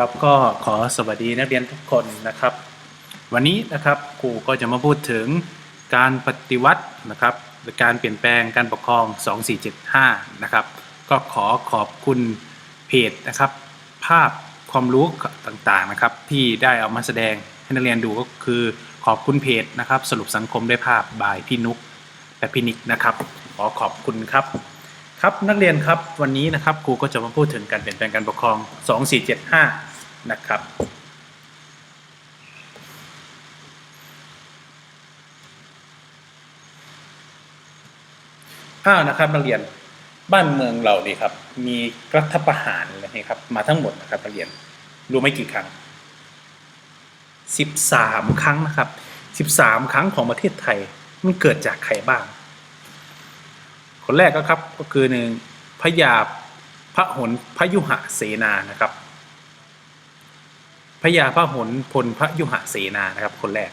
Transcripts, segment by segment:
ครับก็ขอสวัสดีนักเรียนทุกคนนะครับ วันนี้นะครับครูก็จะมาพูดถึงการปฏิวัตินะครับหรือการเปลี่ยนแปลงการปกครอง 2475 นะครับ ก็ขอขอบคุณเพจนะครับ ภาพความรู้ต่างๆนะครับ ที่ได้เอามาแสดงให้นักเรียนดูก็คือขอบคุณเพจนะครับ สรุปสังคมด้วยภาพบายพี่นุกและพี่นิกนะครับ ขอขอบคุณครับครับนักเรียนครับวันนี้นะครับครูก็จะมาพูดถึงการเปลี่ยนแปลงการปกครอง 2475 นะครับ อ้าวนะครับนักเรียนบ้านเมืองเราดีครับ มีรัฐประหารเลยนะครับ มาทั้งหมดนะครับนักเรียนรู้ไหมกี่ครั้ง 13 ครั้งนะครับ 13 ครั้งของประเทศไทยมันเกิดจากใครบ้าง คนแรกก็ครับก็คือหนึ่งพญาพระหนพระยุหะเสนานะครับ พญาพระหนพลพระยุหเสนานะครับ คนแรก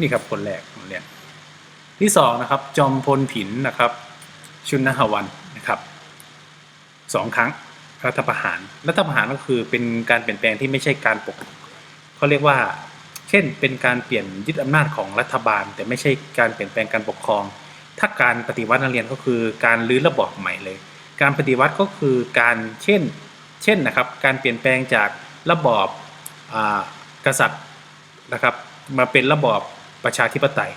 นี่ครับคนแรกของเรียนที่สองนะครับ จอมพลผินนะครับ ชุนนหวันนะครับสองครั้งรัฐประหารรัฐประหารก็คือเป็นการเปลี่ยนแปลงที่ไม่ใช่การปกเขาเรียกว่า ช่น เป็นการเปลี่ยนยึดอำนาจของรัฐบาล แต่ไม่ใช่การเปลี่ยนแปลงการปกครอง ถ้าการปฏิวัตินักเรียนก็คือการรื้อระบอบใหม่เลย การปฏิวัติก็คือการเช่น เช่นนะครับ การเปลี่ยนแปลงจากระบอบกษัตริย์นะครับมาเป็นระบอบประชาธิปไตย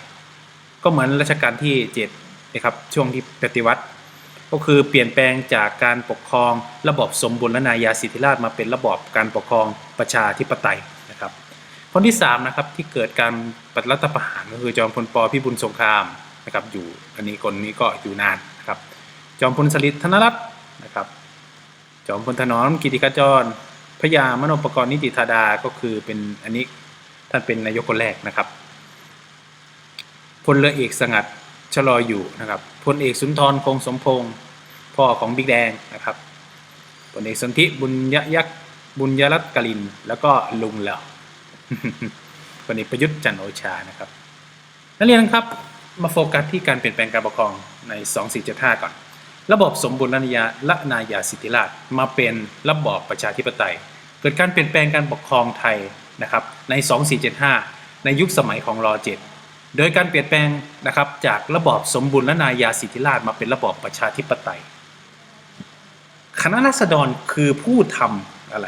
ก็เหมือนรัชกาลที่7นะครับช่วงที่ปฏิวัติ ก็คือเปลี่ยนแปลงจากการปกครองระบอบสมบูรณาญาสิทธิราชมาเป็นระบอบการปกครองประชาธิปไตย คนที่3นะครับที่เกิดการปฏิรัฐประหารก็คือจอมพลปพิบูลสงครามนะครับอยู่อันนี้คนนี้ก็อยู่นานนะครับจอมพลสฤษดิ์ธนรัตน์นะครับจอมพลถนอมกิติขจรพญามโนปกรณ์นิติธาดาก็คือเป็นอันนี้ท่านเป็นนายกคนแรกนะครับพลเรือเอกสงัดชลออยู่นะครับพลเอกสุนทรคงสมพงศ์พ่อของบิ๊กแดงนะครับพลเอกสนธิบุญยยักษ์บุญยรัตน์กลิน แล้วก็ลุงเหล่า พลเอกประยุทธ์จันโอชานะครับ นักเรียนครับมาโฟกัสที่การเปลี่ยนแปลงการปกครองใน 2475 ก่อน ระบบสมบูรณาญาละนายาสิทธิราชมาเป็นระบอบประชาธิปไตย เกิดการเปลี่ยนแปลงการปกครองไทยนะครับใน 2475 ในยุคสมัยของรอ7โดยการเปลี่ยนแปลงนะครับจากระบอบสมบูรณาญาสิทธิราชมาเป็นระบอบประชาธิปไตย คณะรัษฎรคือผู้ทำอะไร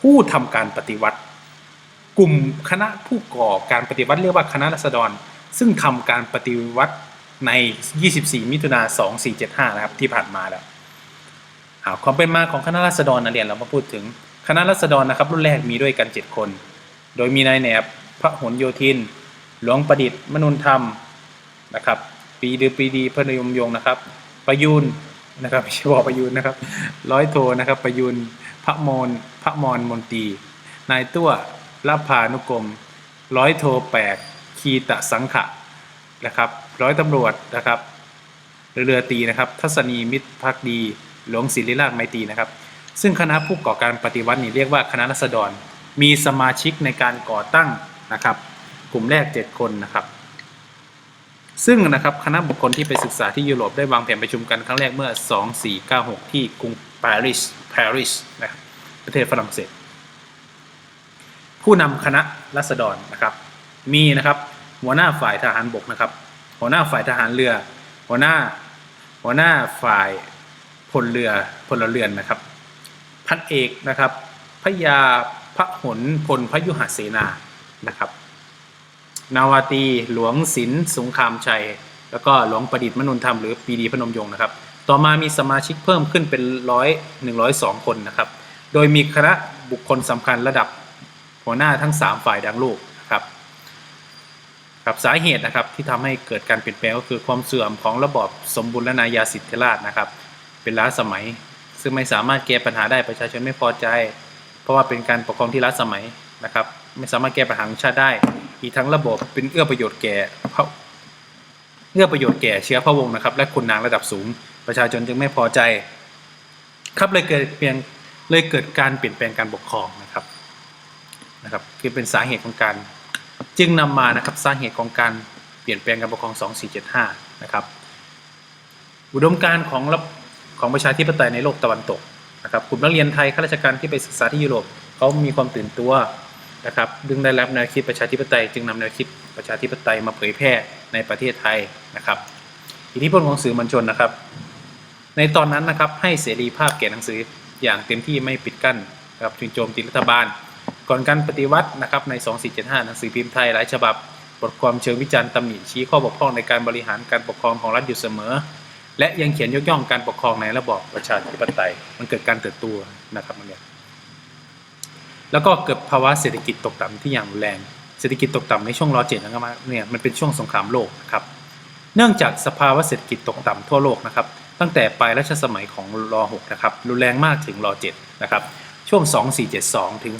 ผู้ทำการปฏิวัติ กลุ่มคณะผู้ก่อการปฏิวัติเรียกว่าคณะรัษฎร ซึ่งทำการปฏิวัติใน 24 มิถุนา2475 นะครับที่ผ่านมาแล้วเอาความเป็นมาของคณะรัษฎรนะเรียนเรามาพูดถึงคณะรัษฎรนะครับรุ่นแรกมีด้วยกัน 7 คน โดยมีนายแหนบพระหลโยธิน หลวงประดิษฐ์มนุนธรรมนะครับปีดือปีดีพระนยมยงนะครับ ประยูนนะครับไม่ใช่บอกประยูนนะครับ ร้อยโทนะครับประยูนพระมนพระมรมนตรีนายตัว รับพานุกรมร้อยโทแปลกคีตะสังขะนะครับร้อยตำรวจนะครับเรือตีนะครับ ทัศนีมิตรพักดี หลวงศิริราชไมตรีนะครับ ซึ่งคณะผู้ก่อการปฏิวัตินี่เรียกว่าคณะรัษฎร มีสมาชิกในการก่อตั้งนะครับ กลุ่มแรก 7 คนนะครับ ซึ่งนะครับคณะบุคคลที่ไปศึกษาที่ยุโรปได้วางแผนประชุมกันครั้งแรกเมื่อ 2496 ที่กรุงปารีสปารีสนะครับประเทศฝรั่งเศส ผู้นำคณะรัษฎรนะครับ มีนะครับหัวหน้าฝ่ายทหารบกนะครับ หัวหน้าฝ่ายทหารเรือ หัวหน้าหัวหน้าฝ่ายพลเรือพลเรือนนะครับพันเอกนะครับพระยาพระหนพลพยุหเสนานะครับนาวาตีหลวงศิลสงครามชัย แล้วก็หลวงประดิษฐ์มนุนธรรมหรือปีดีพนมยงค์นะครับ ต่อมามีสมาชิกเพิ่มขึ้นเป็นร้อยหนึ่งร้อยสองคนนะครับ โดยมีคณะบุคคลสำคัญระดับ หัวหน้าทั้ง 3 ฝ่ายดังลูกนะครับครับสาเหตุนะครับที่ทำให้เกิดการเปลี่ยนแปลงก็คือความเสื่อมของระบอบสมบูรณาญาสิทธิราชนะครับ เป็นล้าสมัย ซึ่งไม่สามารถแก้ปัญหาได้ประชาชนไม่พอใจ เพราะว่าเป็นการปกครองที่ล้าสมัยนะครับ ไม่สามารถแก้ปัญหาของชาติได้ อีกทั้งระบบเป็นเอื้อประโยชน์แก่เอื้อประโยชน์แก่เชื้อพระวงศ์นะครับ และคุณนางระดับสูง ประชาชนจึงไม่พอใจ ครับเลยเกิดเปลี่ยนเลยเกิดการเปลี่ยนแปลงการปกครองนะครับ นะครับคือเป็นสาเหตุของการ จึงนำมานะครับสาเหตุของการเปลี่ยนแปลงการปกครอง 2475 นะครับ อุดมการณ์ของระของประชาธิปไตยในโลกตะวันตกนะครับกลุ่มนักเรียนไทยข้าราชการที่ไปศึกษาที่ยุโรปเขามีความตื่นตัวนะครับดึงได้รับแนวคิดประชาธิปไตย จึงนำแนวคิดประชาธิปไตยมาเผยแพร่ในประเทศไทยนะครับอิทธิพลของสื่อมวลชนนะครับ ในตอนนั้นนะครับให้เสรีภาพแก่หนังสืออย่างเต็มที่ไม่ปิดกั้นนะครับจึงโจมตีรัฐบาล ก่อนการปฏิวัตินะครับใน 2475 หนังสือพิมพ์ไทยหลายฉบับ บทความเชิงวิจารณ์ตำหนิชี้ข้อบกพร่องในการบริหารการปกครองของรัฐอยู่เสมอ และยังเขียนยกย่องการปกครองในระบอบประชาธิปไตย มันเกิดการเติบโตนะครับมันเนี่ยแล้วก็เกิดภาวะเศรษฐกิจตกต่ำที่อย่างรุนแรง เศรษฐกิจตกต่ำในช่วงรอเจ็ดนะครับเนี่ยมันเป็นช่วงสงครามโลกนะครับ เนื่องจากสภาวะเศรษฐกิจตกต่ำทั่วโลกนะครับ ตั้งแต่ปลายรัชสมัยของรอ6นะครับ รุนแรงมากถึงรอ7นะครับ ช่วง 2472 ถึง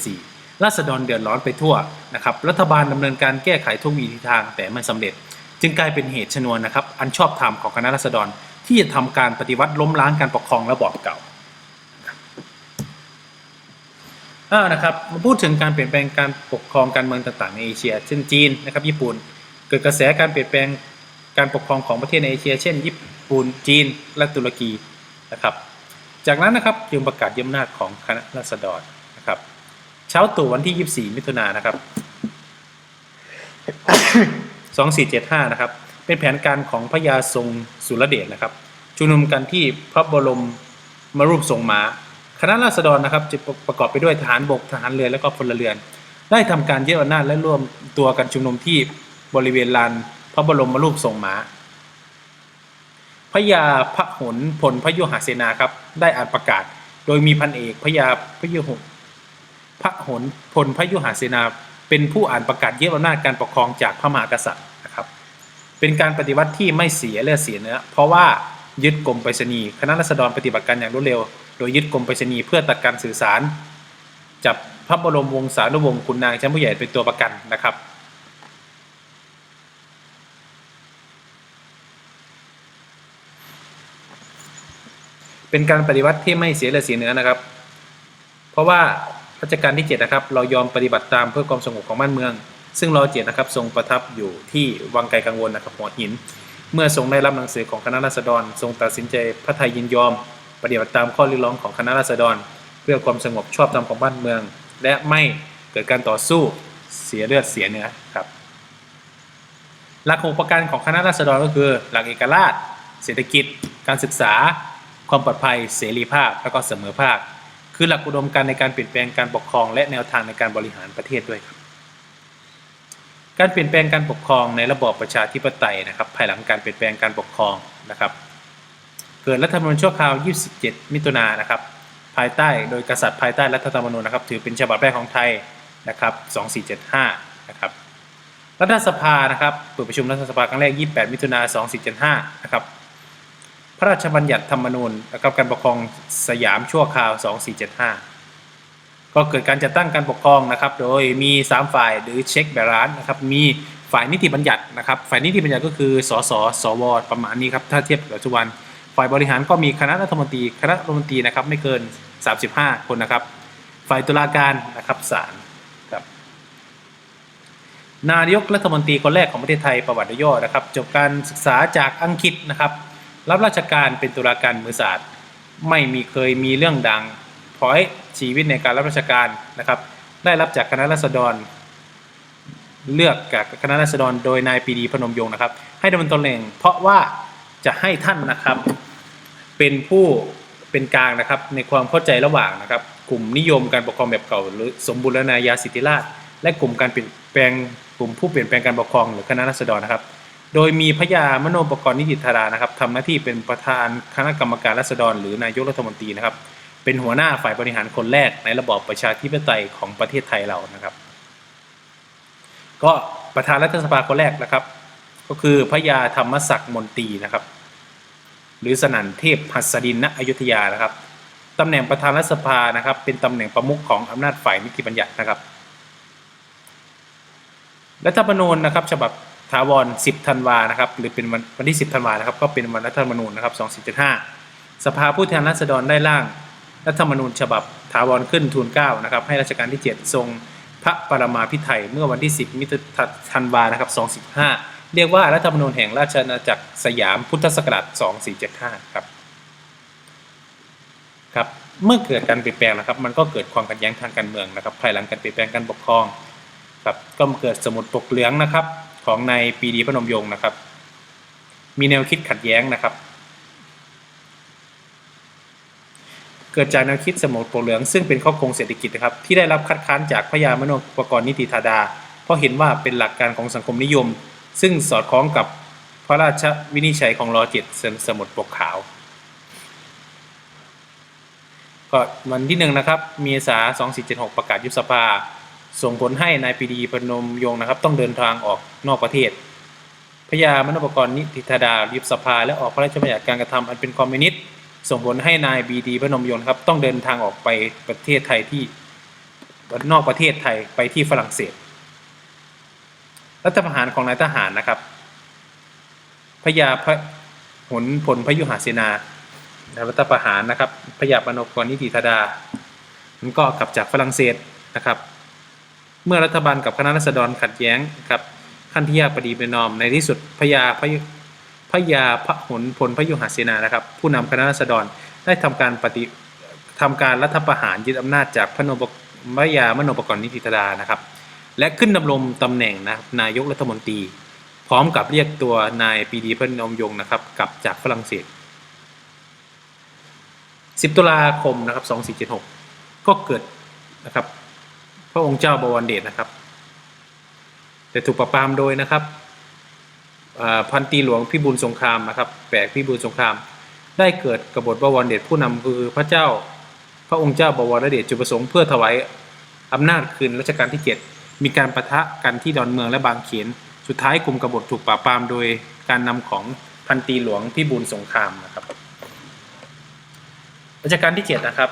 2474ราษฎรเดือดร้อนไปทั่วนะครับรัฐบาลดำเนินการแก้ไขทุกวิถีทางแต่ไม่สำเร็จ จึงกลายเป็นเหตุชนวนนะครับอันชอบธรรมของคณะรัษฎร ที่จะทำการปฏิวัติล้มล้างการปกครองระบอบเก่าอ้าวนะครับมาพูดถึงการเปลี่ยนแปลงการปกครองการเมืองต่างๆในเอเชีย เช่นจีนนะครับญี่ปุ่น เกิดกระแสการเปลี่ยนแปลงการปกครองของประเทศในเอเชีย เช่น ญี่ปุ่นจีนและตุรกีนะครับ จากนั้นนะครับจึงประกาศยึดอำนาจของคณะราษฎรนะครับ เช้าตู่วันที่ 24 มิถุนายนนะครับ 2475 นะครับ เป็นแผนการของพระยาทรงสุรเดชนะครับ ชุมนุมกันที่พระบรมมรูปทรงม้า คณะราษฎรนะครับจะประกอบไปด้วยทหารบกทหารเรือและก็พลเรือน ได้ทำการยึดอำนาจและร่วมตัวกันชุมนุมที่บริเวณลานพระบรมรูปทรงม้า พระยาพระหนพลพยุหเสนาครับ ได้อ่านประกาศ โดยมีพันเอกพระยาพยุหพระหนพลพยุหเสนา เป็นผู้อ่านประกาศยึดอำนาจการปกครองจากพระมหากษัตริย์นะครับ เป็นการปฏิวัติที่ไม่เสียเลือดเสียเนื้อเพราะว่ายึดกรมไปรษณีย์คณะรัษฎรปฏิบัติการอย่างรวดเร็ว โดยยึดกรมไปรษณีย์เพื่อตัดการสื่อสาร จับพระบรมวงศานุวงศ์คุณนางชั้นผู้ใหญ่เป็นตัวประกันนะครับ เป็นการปฏิวัติที่ไม่เสียเลือดเสียเนื้อนะครับ เพราะว่ารัชกาลที่7นะครับเรายอมปฏิบัติตามเพื่อความสงบของบ้านเมือง ซึ่งรอเจ็ดนะครับทรงประทับอยู่ที่วังไกลกังวลนะครับหัวหิน เมื่อทรงได้รับหนังสือของคณะราษฎร ทรงตัดสินใจพระไทยยินยอม ปฏิบัติตามข้อเรียกร้องของคณะราษฎร เพื่อความสงบชอบธรรมของบ้านเมือง และไม่เกิดการต่อสู้เสียเลือดเสียเนื้อครับหลักหกประการของคณะราษฎรก็คือ หลักเอกราช เศรษฐกิจ การศึกษา ความปลอดภัย เสรีภาพ และก็เสมอภาค คือหลักอุดมการในการเปลี่ยนแปลงการปกครอง และแนวทางในการบริหารประเทศด้วยครับ การเปลี่ยนแปลงการปกครองในระบอบประชาธิปไตยนะครับ ภายหลังการเปลี่ยนแปลงการปกครองนะครับเกิดรัฐธรรมนูญชั่วคราว 27 มิถุนายนนะครับ ภายใต้โดยกษัตริย์ภายใต้รัฐธรรมนูญนะครับ ถือเป็นฉบับแรกของไทยนะครับ 2475 นะครับ รัฐสภานะครับเปิดประชุมรัฐสภาครั้งแรก 28 มิถุนายน 2475 นะครับ พระราชบัญญัติธรรมนูญนะครับการปกครองสยามชั่วคราว 2475 ก็เกิดการจัดตั้งการปกครองนะครับ โดยมี 3 ฝ่ายหรือเช็คแบรานนะครับ มีฝ่ายนิติบัญญัตินะครับ ฝ่ายนิติบัญญัติก็คือ สส สว ประมาณนี้ครับ ถ้าเทียบกับปัจจุบัน ฝ่ายบริหารก็มีคณะรัฐมนตรี คณะรัฐมนตรีนะครับไม่เกิน 35 คนนะครับ ฝ่ายตุลาการนะครับศาลครับ นายกรัฐมนตรีคนแรกของประเทศไทยประวัติย่อนะครับ จบการศึกษาจากอังกฤษนะครับ รับราชการเป็นตุลาการมือศาสตร์ไม่มีเคยมีเรื่องดังพอยชีวิตในการรับราชการนะครับ ได้รับจากคณะรัษฎร เลือกจากคณะรัษฎรโดยนายปีดีพนมยงค์นะครับ ให้ดำเนินตำแหน่งเพราะว่าจะให้ท่านนะครับ เป็นผู้เป็นกลางนะครับ ในความเข้าใจระหว่างนะครับ กลุ่มนิยมการปกครองแบบเก่า หรือสมบูรณาญาสิทธิราช และกลุ่มการเปลี่ยนแปลงกลุ่มผู้เปลี่ยนแปลงการปกครองหรือคณะรัษฎรนะครับ โดยมีพยามโนปกรณ์นิติธารานะครับทำหน้าที่เป็นประธานคณะกรรมการรัษฎรหรือนายกรัฐมนตรีนะครับ เป็นหัวหน้าฝ่ายบริหารคนแรกในระบอบประชาธิปไตยของประเทศไทยเรานะครับ ก็ประธานรัฐสภาคนแรกนะครับ ก็คือพระยาธรรมศักดิ์มนตรีนะครับ หรือสนั่นเทพหัสดินณอยุธยานะครับตำแหน่งประธานรัฐสภานะครับ เป็นตำแหน่งประมุขของอำนาจฝ่ายนิติบัญญัตินะครับรัฐธรรมนูญนะครับ ฉบับ ถาวร 10 ธันวานะครับ หรือเป็นวันวันที่ 10 ธันวานะครับ ก็เป็นวันรัฐธรรมนูญนะครับ 2475 สภาผู้แทนราษฎรได้ร่างรัฐธรรมนูญฉบับถาวรขึ้นทูลเกล้านะครับ ให้รัชกาลที่ 7 ทรงพระปรมาภิไธยเมื่อวันที่ 10 มิถุธันวานะครับ245เรียกว่ารัฐธรรมนูญแห่งราชอาณาจักรสยามพุทธศักราช 2475 ครับ ครับ เมื่อเกิดการเปลี่ยนแปลงนะครับ มันก็เกิดความขัดแย้งทางการเมืองนะครับ ภายหลังการเปลี่ยนแปลงการปกครอง ครับ ก็เกิดสมุดปกเหลืองนะครับ ของนายปีดีพนมยงค์นะครับ มีแนวคิดขัดแย้งนะครับ เกิดจากแนวคิดสมุดปกเหลือง ซึ่งเป็นข้อคงเศรษฐกิจนะครับ ที่ได้รับคัดค้านจากพยามโนปกรณ์นิติธาดา เพราะเห็นว่าเป็นหลักการของสังคมนิยม ซึ่งสอดคล้องกับพระราชวินิจฉัยของรอเจ็ดสมุดปกขาวก็วันที่หนึ่งนะครับ เมษา2476 ประกาศยุบสภา ส่งผลให้นายปีดีพนมยงค์นะครับ ต้องเดินทางออกนอกประเทศพญามนปกรณ์นิติธาดายุบสภาและออกพระราชบัญญัติการกระทำอันเป็นคอมมิวนิสต์ส่งผลให้นายบีดีพนมยงค์ครับต้องเดินทางออกไปประเทศไทยที่นอกประเทศไทยไปที่ฝรั่งเศส รัฐประหารของนายทหารนะครับพญาพหนพลพยุหาเสนารัฐประหารนะครับพยาปนกรนิติธาดามันก็กลับจากฝรั่งเศสนะครับ เมื่อรัฐบาลกับคณะรัษฎรขัดแย้งกับขั้นที่ยาปดีประนอมในที่สุดพญาพยพญาพหนพลพยุหเสนานะครับ ผู้นำคณะรัษฎรได้ทำการปฏิทำการรัฐประหารยึดอำนาจจากพระนบพระยามโนปกรณ์นิติธดานะครับ และขึ้นดำรงตำแหน่งนะนายกรัฐมนตรี พร้อมกับเรียกตัวนายปีดีพนมยงนะครับกลับจากฝรั่งเศส 10 ตุลาคมนะครับ2476 ก็เกิดนะครับ พระองค์เจ้าบวรเดชนะครับ แต่ถูกปราบปรามโดยนะครับพันตีหลวงพิบูลสงครามนะครับแปลกพิบูลสงคราม ได้เกิดกบฏบวรเดชผู้นำคือพระเจ้า พระองค์เจ้าบวรเดชจุดประสงค์เพื่อถวายอำนาจคืนรัชกาลที่ 7 มีการประทะกันที่ดอนเมืองและบางเขนสุดท้ายกลุ่มกบฏถูกปราบปรามโดยการนำของพันตีหลวงพิบูลสงครามนะครับรัชกาลที่7นะครับ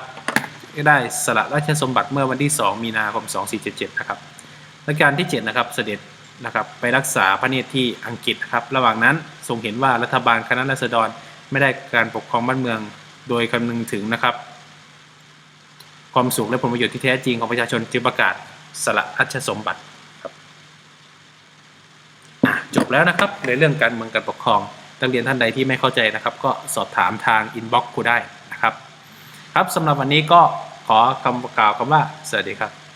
ได้สละราชสมบัติเมื่อวันที่ 2 มีนาคม 2477 นะครับรัชกาลที่ 7 นะครับ เสด็จนะครับไปรักษาพระเนตรที่อังกฤษนะครับ ระหว่างนั้นทรงเห็นว่ารัฐบาลคณะรัษฎรไม่ได้การปกครองบ้านเมืองโดยคำนึงถึงนะครับ ความสุขและผลประโยชน์ที่แท้จริงของประชาชนจึงประกาศสละราชสมบัติครับจบแล้วนะครับในเรื่องการเมืองการปกครองนักเรียนท่านใดที่ไม่เข้าใจนะครับ ก็สอบถามทางอินบ็อกซ์กูได้ ครับสำหรับวันนี้ก็ขอคำกล่าวคำว่าสวัสดีครับ